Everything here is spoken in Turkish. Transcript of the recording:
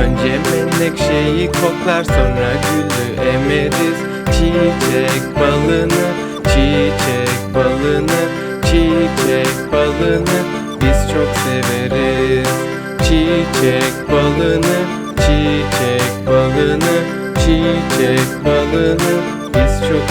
Önce menekşeyi koklar sonra gülü emeriz Çiçek balını, çiçek balını, çiçek balını biz çok severiz. Çiçek balını, çiçek balını, çiçek balını biz çok